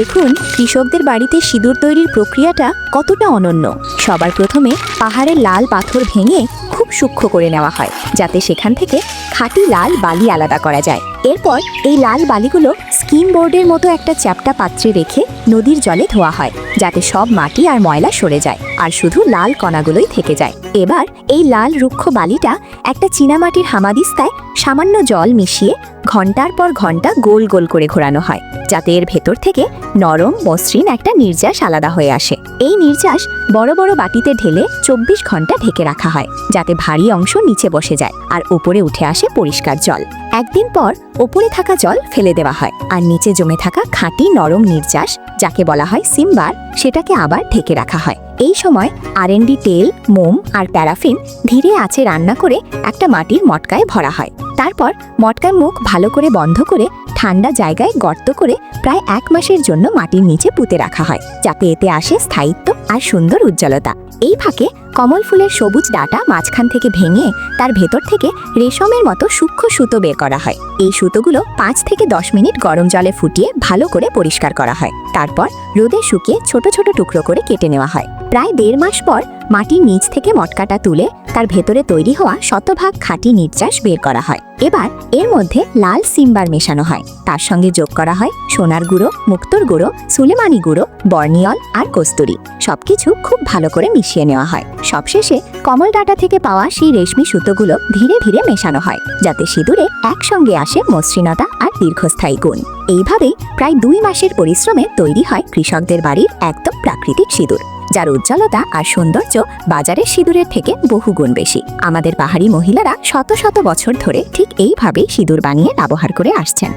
দেখুন, কৃষকদের বাড়িতে সিঁদুর তৈরির প্রক্রিয়াটা কতটা অনন্য। সবার প্রথমে পাহাড়ের লাল পাথর ভেঙে খুব সূক্ষ্ম করে নেওয়া হয়, যাতে সেখান থেকে খাঁটি লাল বালি আলাদা করা যায়। এরপর এই লাল বালিগুলো স্কিম বোর্ডের মতো একটা চ্যাপ্টা পাত্রে রেখে নদীর জলে ধোয়া হয়, যাতে সব মাটি আর ময়লা সরে যায় আর শুধু লাল কণাগুলোই থেকে যায়। এবার এই লাল রুক্ষ বালিটা একটা চীনামাটির হামাদিস্তায় সামান্য জল মিশিয়ে ঘণ্টার পর ঘণ্টা গোল গোল করে ঘোরানো হয়, যাতে এর ভেতর থেকে নরম, মসৃণ একটা নির্যাস আলাদা হয়ে আসে। এই নির্যাস বড় বড় বাটিতে ঢেলে চব্বিশ ঘণ্টা ঢেকে রাখা হয়, যাতে ভারী অংশ নিচে বসে যায় আর উপরে উঠে আসে পরিষ্কার জল। একদিন পর ওপরে থাকা জল ফেলে দেওয়া হয় আর নিচে জমে থাকা খাঁটি নরম নির্যাস, যাকে বলা হয় সিম্বার, সেটাকে আবার ঢেকে রাখা হয়। এই সময় আরএনডি তেল, মোম আর প্যারাফিন ধীরে আছে রান্না করে একটা মাটির মটকায় ভরা হয়। তারপর মটকার মুখ ভালো করে বন্ধ করে ঠান্ডা জায়গায় গর্ত করে প্রায় এক মাসের জন্য মাটির নিচে পুঁতে রাখা হয়, যাতে এতে আসে স্থায়িত্ব আর সুন্দর উজ্জ্বলতা। এই ফাঁকে কমল ফুলের সবুজ ডাটা মাঝখান থেকে ভেঙে তার ভেতর থেকে রেশমের মতো সূক্ষ্ম সুতো বের করা হয়। এই সুতোগুলো পাঁচ থেকে দশ মিনিট গরম জলে ফুটিয়ে ভালো করে পরিষ্কার করা হয়। তারপর রোদে শুকিয়ে ছোট ছোট টুকরো করে কেটে নেওয়া হয়। প্রায় দেড় মাস পর মাটির নিচ থেকে মটকাটা তুলে তার ভেতরে তৈরি হওয়া শতভাগ খাঁটি নির্যাস বের করা হয়। এবার এর মধ্যে লাল সিম্বার মেশানো হয়। তার সঙ্গে যোগ করা হয় সোনার গুঁড়ো, মুক্তোর গুঁড়ো, সুলেমানি গুঁড়ো, বর্নিয়ল আর কস্তুরি। সবকিছু খুব ভালো করে মিশিয়ে নেওয়া হয়। সবশেষে কমল ডাটা থেকে পাওয়া সেই রেশমি সুতোগুলো ধীরে ধীরে মেশানো হয়, যাতে সিঁদুরে একসঙ্গে আসে মসৃণতা আর দীর্ঘস্থায়ী গুণ। এইভাবেই প্রায় দুই মাসের পরিশ্রমে তৈরি হয় কৃষকদের বাড়ির একদম প্রাকৃতিক সিঁদুর। যার উজ্জ্বলতা আর সৌন্দর্য বাজারের সিঁদুরের থেকে বহুগুণ বেশি। আমাদের পাহাড়ি মহিলারা শত শত বছর ধরে ঠিক এইভাবেই সিঁদুর বানিয়ে ব্যবহার করে আসছেন।